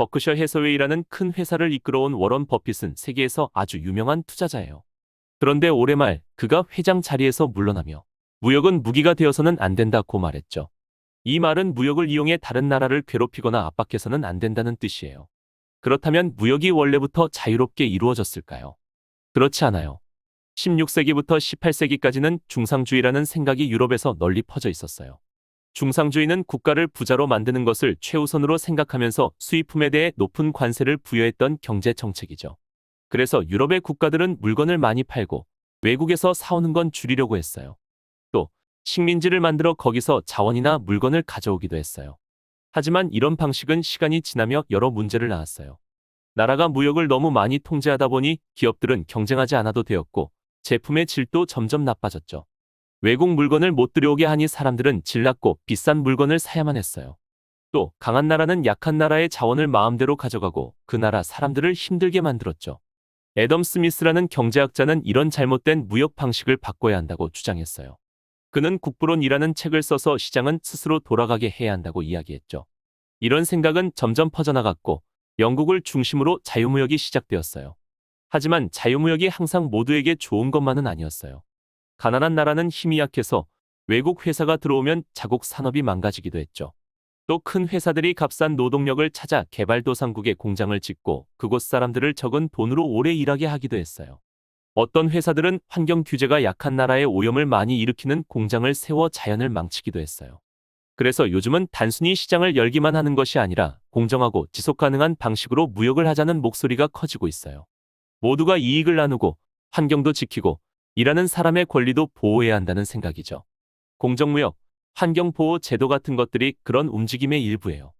버크셔 해서웨이라는 큰 회사를 이끌어온 워런 버핏은 세계에서 아주 유명한 투자자예요. 그런데 올해 말 그가 회장 자리에서 물러나며 무역은 무기가 되어서는 안 된다고 말했죠. 이 말은 무역을 이용해 다른 나라를 괴롭히거나 압박해서는 안 된다는 뜻이에요. 그렇다면 무역이 원래부터 자유롭게 이루어졌을까요? 그렇지 않아요. 16세기부터 18세기까지는 중상주의라는 생각이 유럽에서 널리 퍼져 있었어요. 중상주의는 국가를 부자로 만드는 것을 최우선으로 생각하면서 수입품에 대해 높은 관세를 부여했던 경제 정책이죠. 그래서 유럽의 국가들은 물건을 많이 팔고 외국에서 사오는 건 줄이려고 했어요. 또 식민지를 만들어 거기서 자원이나 물건을 가져오기도 했어요. 하지만 이런 방식은 시간이 지나며 여러 문제를 낳았어요. 나라가 무역을 너무 많이 통제하다 보니 기업들은 경쟁하지 않아도 되었고 제품의 질도 점점 나빠졌죠. 외국 물건을 못 들여오게 하니 사람들은 질 낮고 비싼 물건을 사야만 했어요. 또 강한 나라는 약한 나라의 자원을 마음대로 가져가고 그 나라 사람들을 힘들게 만들었죠. 애덤 스미스라는 경제학자는 이런 잘못된 무역 방식을 바꿔야 한다고 주장했어요. 그는 국부론이라는 책을 써서 시장은 스스로 돌아가게 해야 한다고 이야기했죠. 이런 생각은 점점 퍼져나갔고 영국을 중심으로 자유무역이 시작되었어요. 하지만 자유무역이 항상 모두에게 좋은 것만은 아니었어요. 가난한 나라는 힘이 약해서 외국 회사가 들어오면 자국 산업이 망가지기도 했죠. 또 큰 회사들이 값싼 노동력을 찾아 개발도상국에 공장을 짓고 그곳 사람들을 적은 돈으로 오래 일하게 하기도 했어요. 어떤 회사들은 환경 규제가 약한 나라에 오염을 많이 일으키는 공장을 세워 자연을 망치기도 했어요. 그래서 요즘은 단순히 시장을 열기만 하는 것이 아니라 공정하고 지속 가능한 방식으로 무역을 하자는 목소리가 커지고 있어요. 모두가 이익을 나누고 환경도 지키고 일하는 사람의 권리도 보호해야 한다는 생각이죠. 공정무역, 환경보호 제도 같은 것들이 그런 움직임의 일부예요.